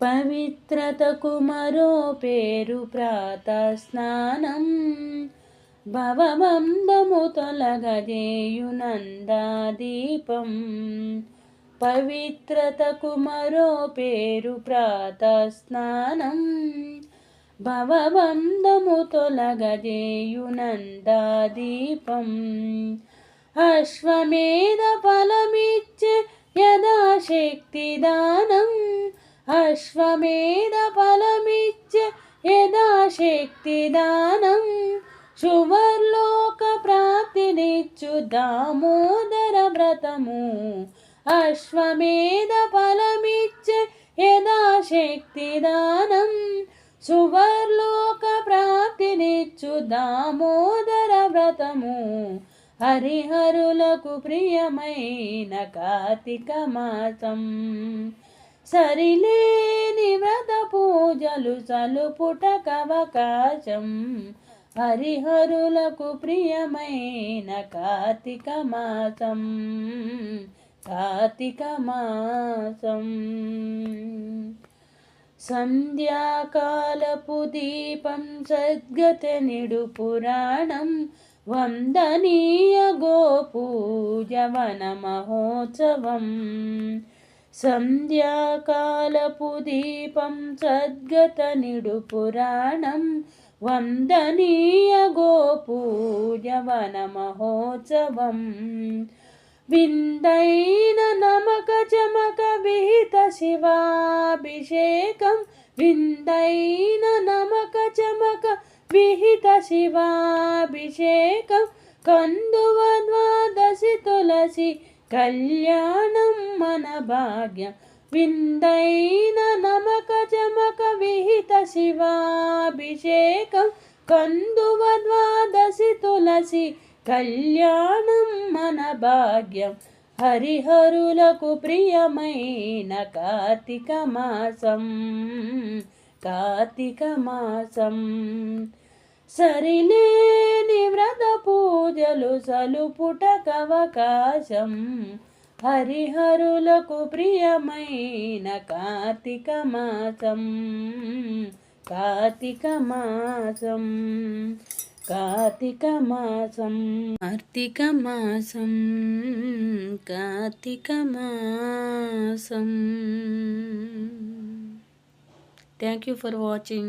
పవిత్రతకు మరో పేరు ప్రాత స్నానం భవబంధము తొలగజేయునందాదీపం పవిత్రతకు మరో పేరు ప్రాత స్నానం భవబంధము తొలగజేయునందాదీపం అశ్వమేధ ఫలమిచ్చే యథాశక్తిదానం అశ్వమేధ ఫలమిచ్చే యథాశక్తి దానం. శువర్లోక ప్రాప్తినిచ్చు దామోదర వ్రతము. అశ్వమేధ ఫలమిచ్చే యథాశక్తి దానం. సువర్లోక ప్రాప్తినిచ్చు దామోదర వ్రతము. హరిహరులకు ప్రియమైన కార్తీక మాసం. సరిలేని వ్రత పూజలు సలుపుటకవకాశం హరిహరులకు ప్రియమైన కార్తీక మాసం. కార్తీక మాసం. సంధ్యాకాలపు దీపం సద్గతనిడు పురాణం. వందనీయ గోపూజవన మహోత్సవం. సంధ్యాకాలపు దీపం సద్గత నిడు పురాణం వందనీయ గోపూజవన మహోత్సవం. విందైన నమక చమక విహిత శివాభిషేకం. విందైన నమక చమక విహిత శివాభిషేకం. కందువ ద్వాదశి తులసి కళ్యాణం మన భాగ్యం. విందైన నమక జమక విహిత శివాభిషేకం కందువ ద్వాదశి తులసి. కళ్యాణం మన భాగ్యం. హరిహరులకు ప్రియమైన కార్తీక మాసం. కార్తీక మాసం. సరిలే పూజలు సలుపుటకవకాశం హరిహరులకు ప్రియమైన కార్తీక మాసం. కార్తీక మాసం. కార్తీక మాసం. కార్తీక మాసం. కార్తీక మాసం. Thank you for watching